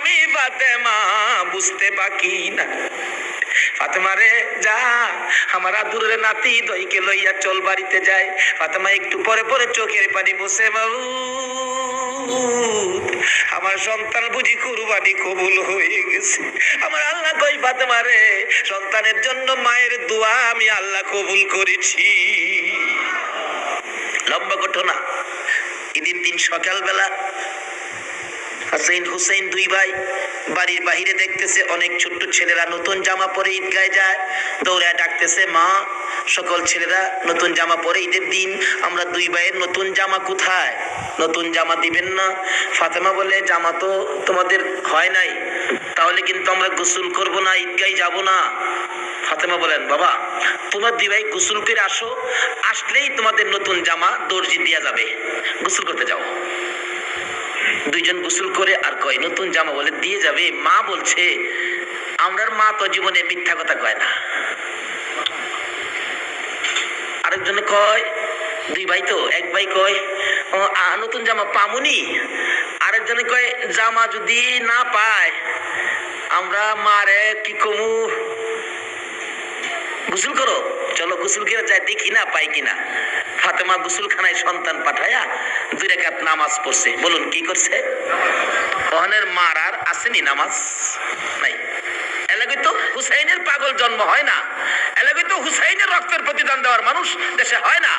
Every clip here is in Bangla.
আমি ফাতেমা, বুঝতে বাকি না। ফাতেমা রে, যা। আমার নাতি দইকে লইয়া চল বাড়িতে যায়। ফাতেমা একটু পরে পরে চোখের পানি বসে বাবু আমার সন্তান বুঝি কুরবানি কবুল হয়ে গেছে। আমার আল্লাহ কই ফাতেমা রে, সন্তানের জন্য মায়ের দোয়া আমি আল্লাহ কবুল করেছি। লম্বা ঘটনা। ঈদের দিন সকালবেলা হাসাইন হুসাইন দুই ভাই বাড়ির বাহিরে দেখতেছে, অনেক ছোট্ট ছেলেরা নতুন জামা পরে ঈদগায় যায়, দৌড়ায় ডাকতেছে, মা, সকল ছেলেরা নতুন জামা পরে ঈদের দিন, আমরা দুই ভাইয়ের নতুন জামা কোথায়? নতুন জামা দিবেন না? ফাতেমা বলে, জামা তো তোমাদের হয় নাই, তাহলে কিন্তু আমরা গোসল করব না, ঈদগায় যাব না। ফাতেমা বলেন, বাবা, তোমার দুই ভাই গোসল করে আসো, আসলেই তোমাদের নতুন জামা দর্জি দেওয়া যাবে। গোসল করতে যাও। দুইজন গোসল করে আর কয়, নতুন জামা বলে দিয়ে যাবে? মা বলছে, আমরার মা তো জীবনে মিথ্যা কথা কয় না। আরেকজন কয়, দুই ভাই তো, এক ভাই কয় নতুন জামা পামুনি। আরেকজনে কয়, জামা যদি না পায়, আমরা মারে কি কমু? গোসল করো। চলো গোসল করে যাই, দেখি না, পাই কিনা। ফাতেমা গোসলখানায় সন্তান পাঠায়া দুই রেখাত নামাজ পড়ছে। বলুন, কি করছে? ওখানের মার আর আসেনি নামাজ? নাই। তো হুসাইনের পাগল জন্ম হয় না। তো হুসাইনের রক্তের প্রতিদান দেওয়ার মানুষ দেশে হয় না।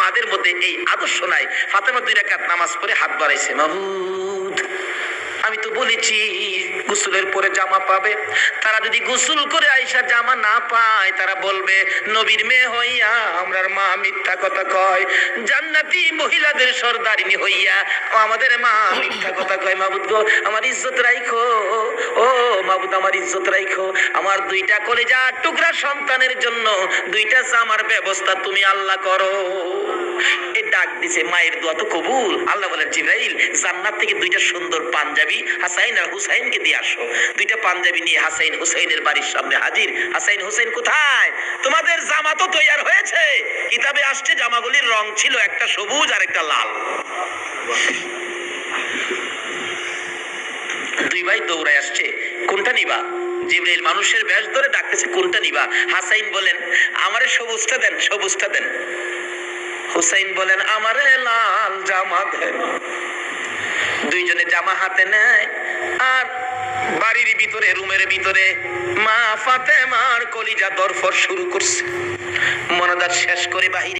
মাদের মধ্যে এই আদর্শ নাই। ফাতেমা দুই রেখাত নামাজ পড়ে হাত বাড়াইছে মাহবুদ আমি তো বলেছি, গোসলের পরে জামা পাবে। তারা যদি গোসল করে আইসা জামা না পায়, তারা বলবে, নবীর মেয়ে হইয়া আমরার মা মিথ্যা কথা কয়। জান্নাতি মহিলাদের সর্দারিনী হইয়া আমাদের মা মিথ্যা কথা কয়। মাবুদ গো, আমার ইজ্জত রাইখো। ও মাবুদ, আমার ইজ্জত রাইখো। আমার দুইটা কলেজা টুকরা সন্তানের জন্য দুইটা জামার ব্যবস্থা তুমি আল্লাহ করো। ডাক দিছে, মায়ের দোয়া তো কবুল। আল্লাহ বলেন জিব্রাইল, জান্নাত থেকে দুইটা সুন্দর পাঞ্জাবি হাসাইন আর হুসাইনকে দিয়ে আসো। দুইটা পাঞ্জাবি নিয়ে হাসাইন হুসাইনের বাড়ির সামনে হাজির। হাসাইন হুসাইন কোথায়? তোমাদের জামা তো তৈয়ার হয়েছে। কিতাবে আসছে, জামাগুলির রং ছিল একটা সবুজ আর একটা লাল। দুই ভাই দৌড়ায় আসছে, কোনটা নিবা? জিব্রাইল মানুষের ব্যাস ধরে ডাকতেছে, কোনটা নিবা? হাসাইন বলেন, আমারে সবুজটা দেন সবুজটা দেন। হুসাইন বলেন, আমারে লাল জামা দেন দুইজনে জামা হাতে নেয়, আর বাড়ির ভিতরে, রুমের ভিতরে মা ফাতেমার কলিজা দরফর শুরু করছে। মনাদার শেষ করে বাহিরে